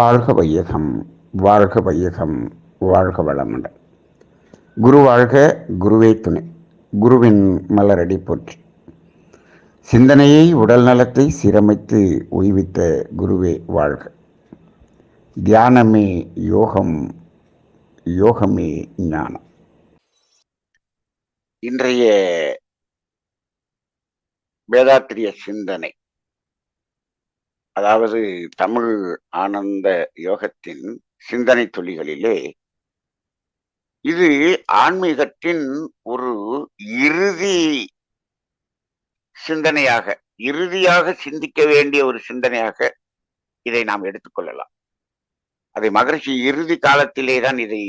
வாழ்க வையகம் வாழ்க வையகம் வாழ்க வளமுடன். குரு வாழ்க குருவே துணை. குருவின் மலரடி போற்றி. சிந்தனையை உடல் நலத்தை சீரமைத்து உய்வித்த குருவே வாழ்க. தியானமே யோகம் யோகமே ஞானம். இன்றைய வேதாத்திரிய சிந்தனை. அதாவது தமிழ் ஆனந்த யோகத்தின் சிந்தனை துளிகளிலே இது ஆன்மீகத்தின் ஒரு இறுதி சிந்தனையாக இறுதியாக சிந்திக்க வேண்டிய ஒரு சிந்தனையாக இதை நாம் எடுத்துக்கொள்ளலாம் அதை மகரிஷி இறுதி காலத்திலே தான் இதை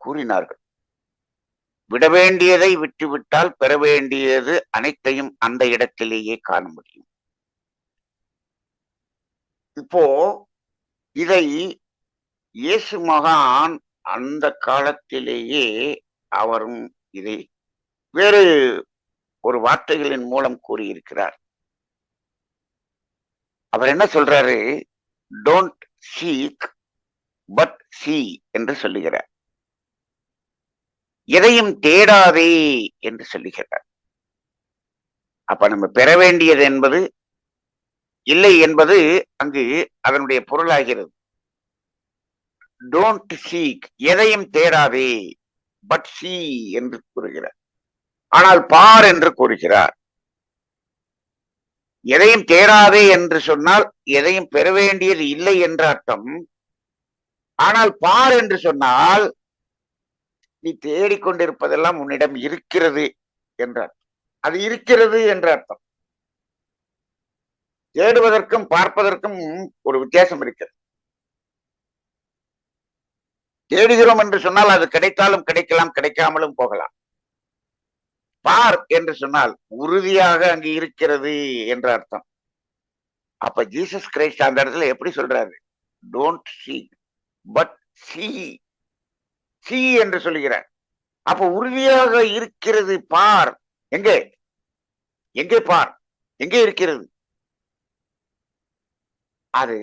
கூறினார்கள். விட வேண்டியதை விட்டுவிட்டால் பெற வேண்டியது அனைத்தையும் அந்த இடத்திலேயே காண முடியும். இப்போ இதை இயேசு மகான் அந்த காலத்திலேயே அவரும் இதை வேறு ஒரு வார்த்தைகளின் மூலம் கூறியிருக்கிறார். அவர் என்ன சொல்றாரு? டோன்ட் சீக் பட் சி என்று சொல்லுகிறார். எதையும் தேடாதே என்று சொல்லுகிறார். அப்ப நம்ம பெற வேண்டியது என்பது இல்லை என்பது அங்கு அதனுடைய பொருளாகிறது. டோன்ட் சீக் எதையும் தேடாதே பட் சி என்று கூறுகிறார். ஆனால் பார் என்று கூறுகிறார். எதையும் தேடாதே என்று சொன்னால் எதையும் பெற வேண்டியது இல்லை என்ற அர்த்தம். ஆனால் பார் என்று சொன்னால் நீ தேடிக்கொண்டிருப்பதெல்லாம் உன்னிடம் இருக்கிறது என்ற அர்த்தம். அது இருக்கிறது என்ற அர்த்தம். தேடுவதற்கும் பார்ப்பதற்கும் ஒரு வித்தியாசம் இருக்கிறது. தேடுகிறோம் என்று சொன்னால் அது கிடைத்தாலும் கிடைக்கலாம் கிடைக்காமலும் போகலாம். பார் என்று சொன்னால் உறுதியாக அங்கு இருக்கிறது என்ற அர்த்தம். அப்ப ஜீசஸ் கிரைஸ்ட் அந்த இடத்துல எப்படி சொல்றாரு? Don't see but see see என்று சொல்லுகிறார் அப்ப உறுதியாக இருக்கிறது பார். எங்கே? எங்கே பார்? எங்கே இருக்கிறது? அது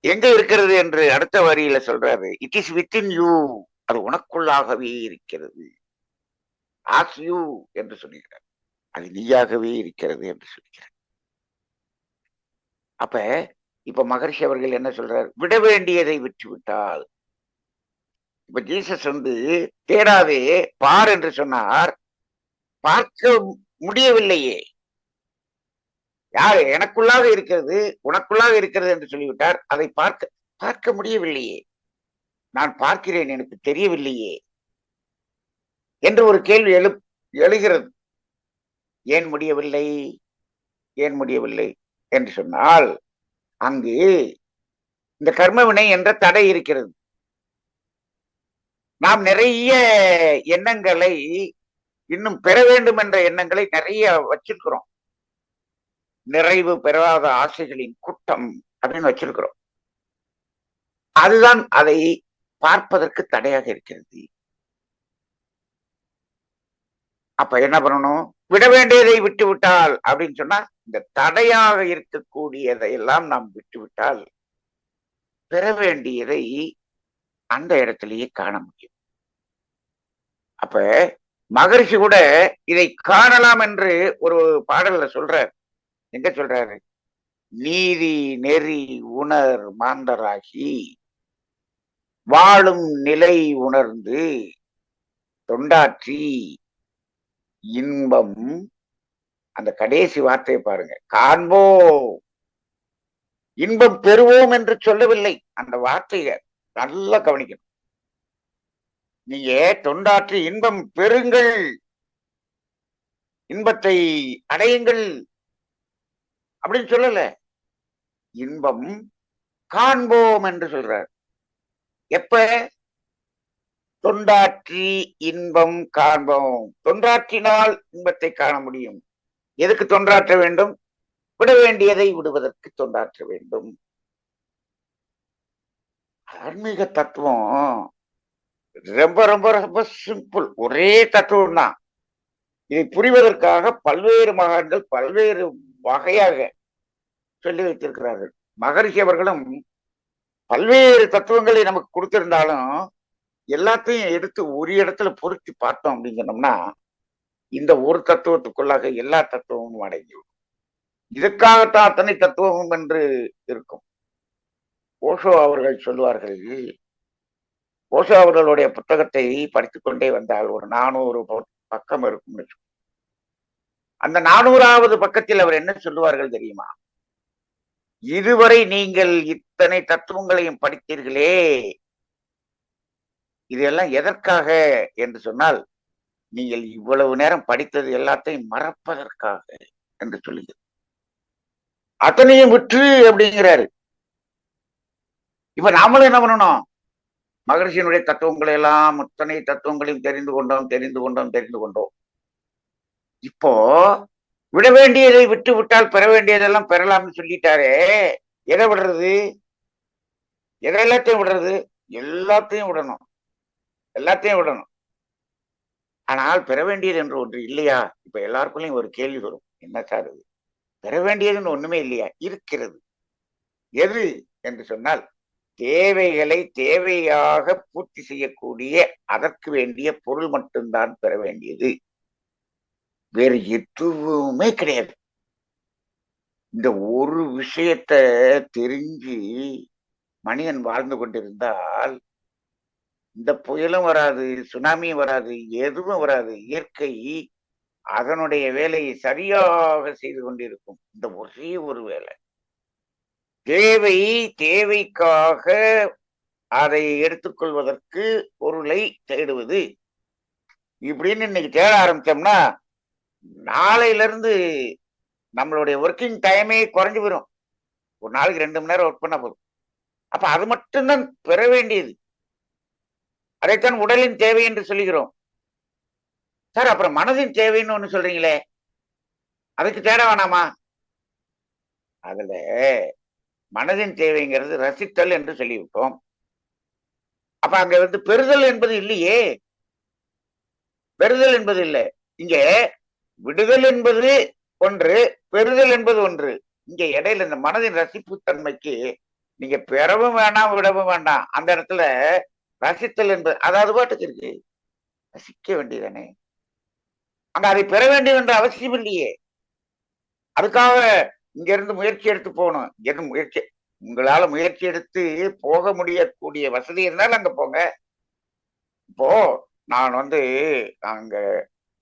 எங்க இருக்கிறது என்று அடுத்த வரியில சொல்றாரு. இட் இஸ் வித்தின் யூ அது உனக்குள்ளாகவே இருக்கிறது. ஆஸ் யூ என்று சொல்லுகிறார் அது நீயாகவே இருக்கிறது என்று சொல்லுகிறார் அப்ப இப்ப மகர்ஷி அவர்கள் என்ன சொல்றார்? விட வேண்டியதை விட்டு விட்டால் இப்ப ஜீசஸ் வந்து தேடாதே பார் என்று சொன்னார். பார்க்க முடியவில்லையே. யார் எனக்குள்ளாக இருக்கிறது உனக்குள்ளாக இருக்கிறது என்று சொல்லிவிட்டார். அதை பார்க்க பார்க்க முடியவில்லையே. நான் பார்க்கிறேன் எனக்கு தெரியவில்லையே. என்று ஒரு கேள்வி எழு எழுகிறது. ஏன் முடியவில்லை? ஏன் முடியவில்லை? என்று சொன்னால் அங்கு இந்த கர்மவினை என்ற தடை இருக்கிறது. நாம் நிறைய எண்ணங்களை இன்னும் பெற வேண்டும் என்ற எண்ணங்களை நிறைய வச்சிருக்கிறோம். நிறைவு பெறாத ஆசைகளின் கூட்டம் அப்படின்னு வச்சிருக்கிறோம். அதுதான் அதை பார்ப்பதற்கு தடையாக இருக்கிறது. அப்ப என்ன பண்ணணும்? விட வேண்டியதை விட்டு விட்டால் அப்படின்னு சொன்னா இந்த தடையாக இருக்கக்கூடியதை எல்லாம் நாம் விட்டு விட்டால் பெற வேண்டியதை அந்த இடத்திலேயே காண முடியும். அப்ப மகரிஷி கூட இதை காணலாம் என்று ஒரு பாடல்ல சொல்றார். எங்க சொல்றாரு? நீதி நெறி உணர் மாந்தராகி வாழும் நிலை உணர்ந்து தொண்டாற்றி இன்பம். அந்த கடைசி வார்த்தையை பாருங்க. காண்போ இன்பம் பெறுவோம் என்று சொல்லவில்லை. அந்த வார்த்தையை நல்லா கவனிக்கணும். நீங்க தொண்டாற்றி இன்பம் பெறுங்கள். இன்பத்தை அடையுங்கள். அப்படின்னு சொல்லல. இன்பம் காண்போம் என்று சொல்றார். எப்ப? தொண்டாற்றி இன்பம் காண்போம். தொண்டாற்றினால் இன்பத்தை காண முடியும். எதுக்கு தொண்டாற்ற வேண்டும்? விட வேண்டியதை விடுவதற்கு தொண்டாற்ற வேண்டும். ஆன்மீக தத்துவம் ரொம்ப ரொம்ப ரொம்ப சிம்பிள் ஒரே தத்துவம் தான் இதை புரிவதற்காக பல்வேறு மகான்கள் பல்வேறு வகையாக சொல்லி வைத்திருக்கிறார்கள். மகரிஷி அவர்களும் பல்வேறு தத்துவங்களை நமக்கு கொடுத்திருந்தாலும் எல்லாத்தையும் எடுத்து ஒரு இடத்துல பொருத்தி பார்த்தோம் அப்படிங்கிறோம்னா இந்த ஒரு தத்துவத்துக்குள்ளாக எல்லா தத்துவமும் அடங்கிவிடும் இதுக்காகத்தான் அத்தனை தத்துவமும் என்று இருக்கும். ஓஷோ அவர்கள் சொல்லுவார்கள் ஓஷோ அவர்களுடைய புத்தகத்தை படித்துக் கொண்டே வந்தால் ஒரு நானூறு ப- பக்கம் இருக்கும் அந்த நானூறாவது பக்கத்தில் அவர் என்ன சொல்லுவார்கள் தெரியுமா? இதுவரை நீங்கள் இத்தனை தத்துவங்களையும் படித்தீர்களே. இதெல்லாம் எதற்காக என்று சொன்னால் நீங்கள் இவ்வளவு நேரம் படித்தது எல்லாத்தையும் மறப்பதற்காக என்று சொல்லுகிறது அத்தனையும் விற்று அப்படிங்கிறாரு. இப்ப நாமளும் என்ன பண்ணணும்? மகரிஷியினுடைய தத்துவங்களை எல்லாம் அத்தனை தத்துவங்களையும் தெரிந்து கொண்டோம் தெரிந்து கொண்டோம் தெரிந்து கொண்டோம். இப்போ விட வேண்டியதை விட்டு விட்டால் பெற வேண்டியதெல்லாம் பெறலாம்னு சொல்லிட்டாரே. எதை விடுறது? எதை எல்லாத்தையும் விடுறது? எல்லாத்தையும் விடணும். எல்லாத்தையும் விடணும். ஆனால் பெற வேண்டியது என்று ஒன்று இல்லையா? இப்ப எல்லாருக்குள்ளையும் ஒரு கேள்வி வரும். என்ன சார் அது பெற வேண்டியதுன்னு ஒண்ணுமே இல்லையா? இருக்கிறது. எது என்று சொன்னால் தேவைகளை தேவையாக பூர்த்தி செய்யக்கூடிய அதற்கு வேண்டிய பொருள் மட்டும்தான் பெற வேண்டியது. வேறு எதுவுமே கிடையாது. இந்த ஒரு விஷயத்த தெரிஞ்சு மனிதன் வாழ்ந்து கொண்டிருந்தால் இந்த புயலும் வராது சுனாமியும் வராது எதுவும் வராது. இயற்கை அதனுடைய வேலையை சரியாக செய்து கொண்டிருக்கும். இந்த ஒரே ஒரு வேலை. தேவை தேவைக்காக அதை எடுத்துக்கொள்வதற்கு பொருளை தேடுவது. இப்படின்னு இன்னைக்கு தேட ஆரம்பிச்சோம்னா நாளையில இருந்து நம்மளுடைய ஒர்க்கிங் டைமே குறைஞ்சு போயிடும் ஒரு நாளைக்கு ரெண்டு மணி நேரம் ஒர்க் பண்ண போதும். அப்ப அது மட்டும்தான் பெற வேண்டியது. அதைத்தான் உடலின் தேவை என்று சொல்லுகிறோம். சார் அப்புறம் மனதின் தேவைன்னு ஒண்ணு சொல்றீங்களே. அதுக்கு தேட வேணாமா? அதுல மனதின் தேவைங்கிறது ரசித்தல் என்று சொல்லிவிட்டோம். அப்ப அங்க வந்து பெறுதல் என்பது இல்லையே. பெறுதல் என்பது இல்லை. இங்க விடுதல் என்பது ஒன்று பெறுதல் என்பது ஒன்று. இங்க இடையில இந்த மனதின் ரசிப்பு தன்மைக்கு நீங்க பெறவும் வேண்டாம் விடவும் வேண்டாம் அந்த இடத்துல ரசித்தல் என்பது அதாவது பாட்டுக்கு இருக்கு. ரசிக்க வேண்டியதானே? அங்க அதை பெற வேண்டும் என்ற அவசியம் இல்லையே. அதுக்காக இங்க இருந்து முயற்சி எடுத்து போகணும். இங்க இருந்து முயற்சி உங்களால முயற்சி எடுத்து போக முடியக்கூடிய வசதி இருந்தாலும் அங்க போங்க. இப்போ நான் வந்து அங்க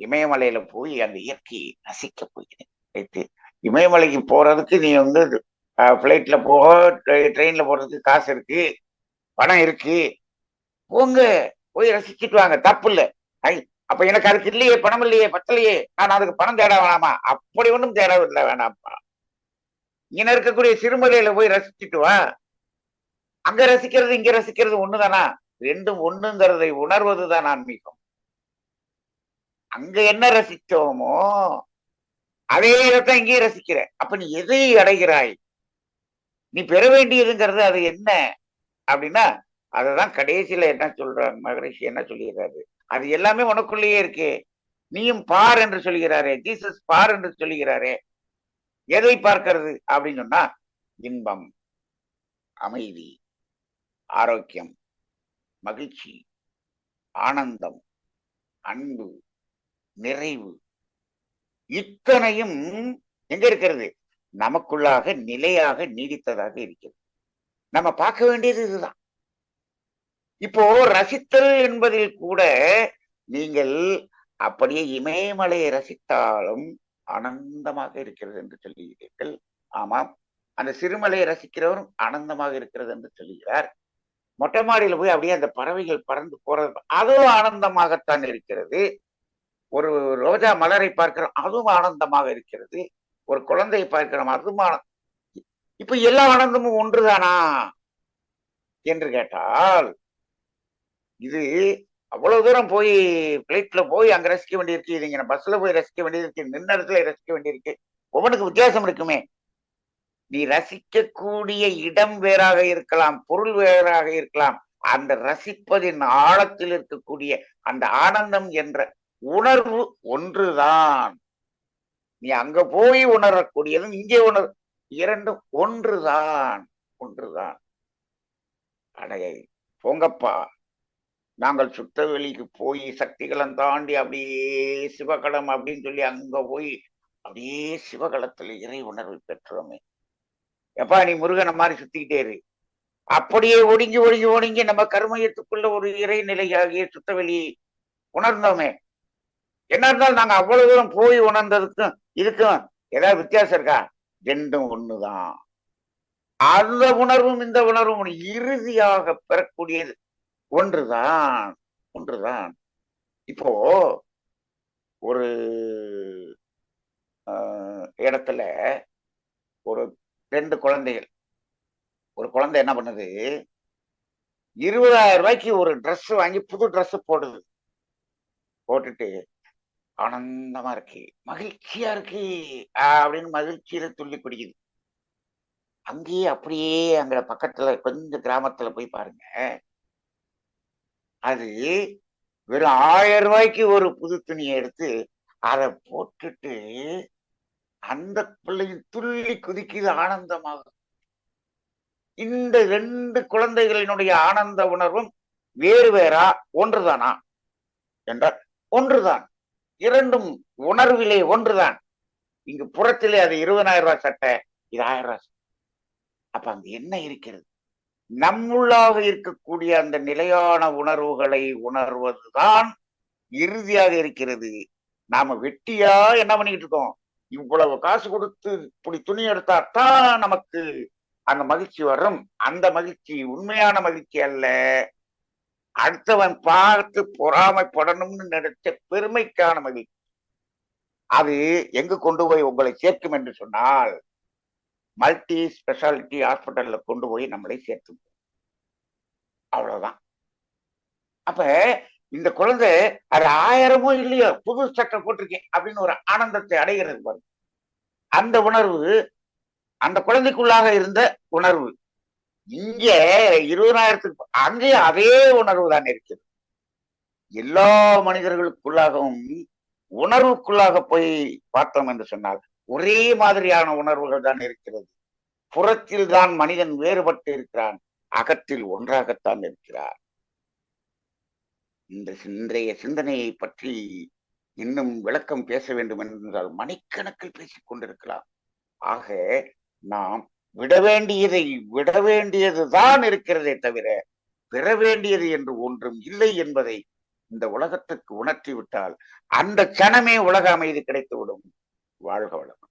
இமயமலையில போய் அந்த இயற்கையை ரசிக்க போகிறேன் ரைட்டு இமயமலைக்கு போறதுக்கு நீ வந்து ஃப்ளைட்ல போக ட்ரெயின்ல போறதுக்கு காசு இருக்கு பணம் இருக்கு. போங்க போய் ரசிச்சுட்டு வாங்க. தப்பு இல்ல. ஐ அப்ப எனக்கு அதுக்கு இல்லையே பணம் இல்லையே பத்தலையே. நான் அதுக்கு பணம் தேட வேணாமா? அப்படி ஒன்றும் தேட இல்லை வேணாம்ப்பா இங்க இருக்கக்கூடிய சிறுமலையில போய் ரசிச்சுட்டு வா. அங்க ரசிக்கிறது இங்க ரசிக்கிறது ஒண்ணுதானா? ரெண்டும் ஒண்ணுங்கிறதை உணர்வதுதான் ஆன்மீகம். அங்க என்ன ரசித்தோமோ அதே இதைத்தான் இங்கேயும் ரசிக்கிற அப்ப நீ எதை அடைகிறாய்? நீ பெற வேண்டியதுங்கிறது அது என்ன? அப்படின்னா அததான் கடைசியில என்ன சொல்றாங்க மகரிஷி என்ன சொல்லிடுறாரு அது எல்லாமே உனக்குள்ளேயே இருக்கே. நீயும் பார் என்று சொல்கிறாரே ஜீசஸ் பார் என்று சொல்கிறாரே. எதை பார்க்கிறது? அப்படின்னு சொன்னா இன்பம் அமைதி ஆரோக்கியம் மகிழ்ச்சி ஆனந்தம் அன்பு நிறைவு. இத்தனையும் எங்க இருக்கிறது? நமக்குள்ளாக நிலையாக நீடித்ததாக இருக்கிறது. நம்ம பார்க்க வேண்டியது இதுதான். இப்போ ரசித்தல் என்பதில் கூட நீங்கள் அப்படியே இமயமலையை ரசித்தாலும் ஆனந்தமாக இருக்கிறது என்று சொல்லுகிறீர்கள். ஆமாம். அந்த சிறுமலையை ரசிக்கிறவரும் ஆனந்தமாக இருக்கிறது என்று சொல்லுகிறார். மொட்டை மாடியில போய் அப்படியே அந்த பறவைகள் பறந்து போறது அதுவும் ஆனந்தமாகத்தான் இருக்கிறது. ஒரு ரோஜா மலரை பார்க்கிறோம் அதுவும் ஆனந்தமாக இருக்கிறது. ஒரு குழந்தையை பார்க்கிறோம் அதுவும் இப்ப எல்லா ஆனந்தமும் ஒன்றுதானா? என்று கேட்டால் இது அவ்வளவு தூரம் போய் பிளைட்ல போய் அங்க ரசிக்க வேண்டியிருக்கு இது இங்க பஸ்ல போய் ரசிக்க வேண்டியிருக்கு நின்ன இடத்துல ரசிக்க வேண்டியிருக்கு. ஒவ்வொன்றுக்கு வித்தியாசம் இருக்குமே. நீ ரசிக்கக்கூடிய இடம் வேறாக இருக்கலாம் பொருள் வேறாக இருக்கலாம். அந்த ரசிப்பதின் ஆழத்தில் இருக்கக்கூடிய அந்த ஆனந்தம் என்ற உணர்வு ஒன்றுதான். நீ அங்க போய் உணரக்கூடியதும் இங்கே உணர் இரண்டும் ஒன்றுதான் ஒன்றுதான். அடைய போங்கப்பா. நாங்கள் சுத்தவெளிக்கு போய் சக்திகளம் தாண்டி அப்படியே சிவகலம் அப்படின்னு சொல்லி அங்க போய் அப்படியே சிவகலத்துல இறை உணர்வு பெற்றோமே. எப்பா நீ முருகனை மாதிரி சுத்திக்கிட்டே இரு. அப்படியே ஒடுங்கி ஒடுங்கி ஒடுங்கி நம்ம கர்மயத்துக்குள்ள ஒரு இறைநிலையாகிய சுத்தவெளி உணர்ந்தோமே. என்ன இருந்தாலும் நாங்க அவ்வளவு தூரம் போய் உணர்ந்ததுக்கும் இதுக்கும் ஏதாவது வித்தியாசம் இருக்கா? ரெண்டும் ஒண்ணுதான். அந்த உணர்வும் இந்த உணர்வும் இறுதியாக பெறக்கூடியது. ஒன்றுதான் ஒன்றுதான். இப்போ ஒரு இடத்துல ஒரு ரெண்டு குழந்தைகள். ஒரு குழந்தை என்ன பண்ணுது? இருபதாயிரம் ரூபாய்க்கு ஒரு ட்ரெஸ் வாங்கி புது ட்ரெஸ் போடுது. போட்டுட்டு ஆனந்தமா இருக்கு. மகிழ்ச்சியா இருக்கு. அப்படின்னு மகிழ்ச்சியில துள்ளி குடிக்குது. அங்கேயே அப்படியே அங்க பக்கத்துல கொஞ்சம் கிராமத்துல போய் பாருங்க. அது வெறும் ஆயிரம் ரூபாய்க்கு ஒரு புது துணியை எடுத்து அதை போட்டுட்டு அந்த பிள்ளையும் துள்ளி குதிக்குது ஆனந்தமாக. இந்த ரெண்டு குழந்தைகளினுடைய ஆனந்த உணர்வும் வேறு வேறா ஒன்றுதானா? என்றால் ஒன்றுதான். இரண்டும் உணர்விலே ஒன்றுதான். இங்கு புறத்திலே அது இருபதாயிரம் ரூபாய் சட்டை இது ஆயிரம் ரூபாய் சட்டை. அப்ப அங்க என்ன இருக்கிறது? நம்முள்ளாக இருக்கக்கூடிய அந்த நிலையான உணர்வுகளை உணர்வதுதான் இறுதியாக இருக்கிறது. நாம வெட்டியா என்ன பண்ணிக்கிட்டு இருக்கோம்? இவ்வளவு காசு கொடுத்து இப்படி துணி எடுத்தாத்தான் நமக்கு அந்த மகிழ்ச்சி வரும். அந்த மகிழ்ச்சி உண்மையான மகிழ்ச்சி அல்ல. அடுத்தவன் பார்த்து பொறாமைப்படணும்னு நினைச்ச பெருமைக்கான மதி அது எங்கு கொண்டு போய் உங்களை சேர்க்கும் என்று சொன்னால் மல்டி ஸ்பெஷாலிட்டி ஹாஸ்பிட்டல்ல கொண்டு போய் நம்மளை சேர்த்து அவ்வளவுதான். அப்ப இந்த குழந்தை அது ஆயிரமோ இல்லையோ புது சட்டை போட்டிருக்கேன் அப்படின்னு ஒரு ஆனந்தத்தை அடைகிறது பாருங்க. அந்த உணர்வு அந்த குழந்தைக்குள்ளாக இருந்த உணர்வு இங்க இருபதாயிரத்துக்கு அங்கே அதே உணர்வு தான் இருக்கிறது. எல்லா மனிதர்களுக்குள்ளாகவும் உணர்வுக்குள்ளாக போய் பார்த்தோம் என்று சொன்னால் ஒரே மாதிரியான உணர்வுகள் தான் இருக்கிறது. புறத்தில் தான் மனிதன் வேறுபட்டு இருக்கிறான் அகத்தில் ஒன்றாகத்தான் இருக்கிறார். இந்த இன்றைய சிந்தனையை பற்றி இன்னும் விளக்கம் பேச வேண்டும் என்றால் மணிக்கணக்கில் பேசிக் கொண்டிருக்கலாம். ஆக நாம் விட வேண்டியதை விட வேண்டியதுதான் இருக்கிறதே தவிர பெற வேண்டியது என்று ஒன்றும் இல்லை என்பதை இந்த உலகத்துக்கு உணர்த்திவிட்டால் அந்த கணமே உலக அமைதி கிடைத்துவிடும். வாழ்க வளம்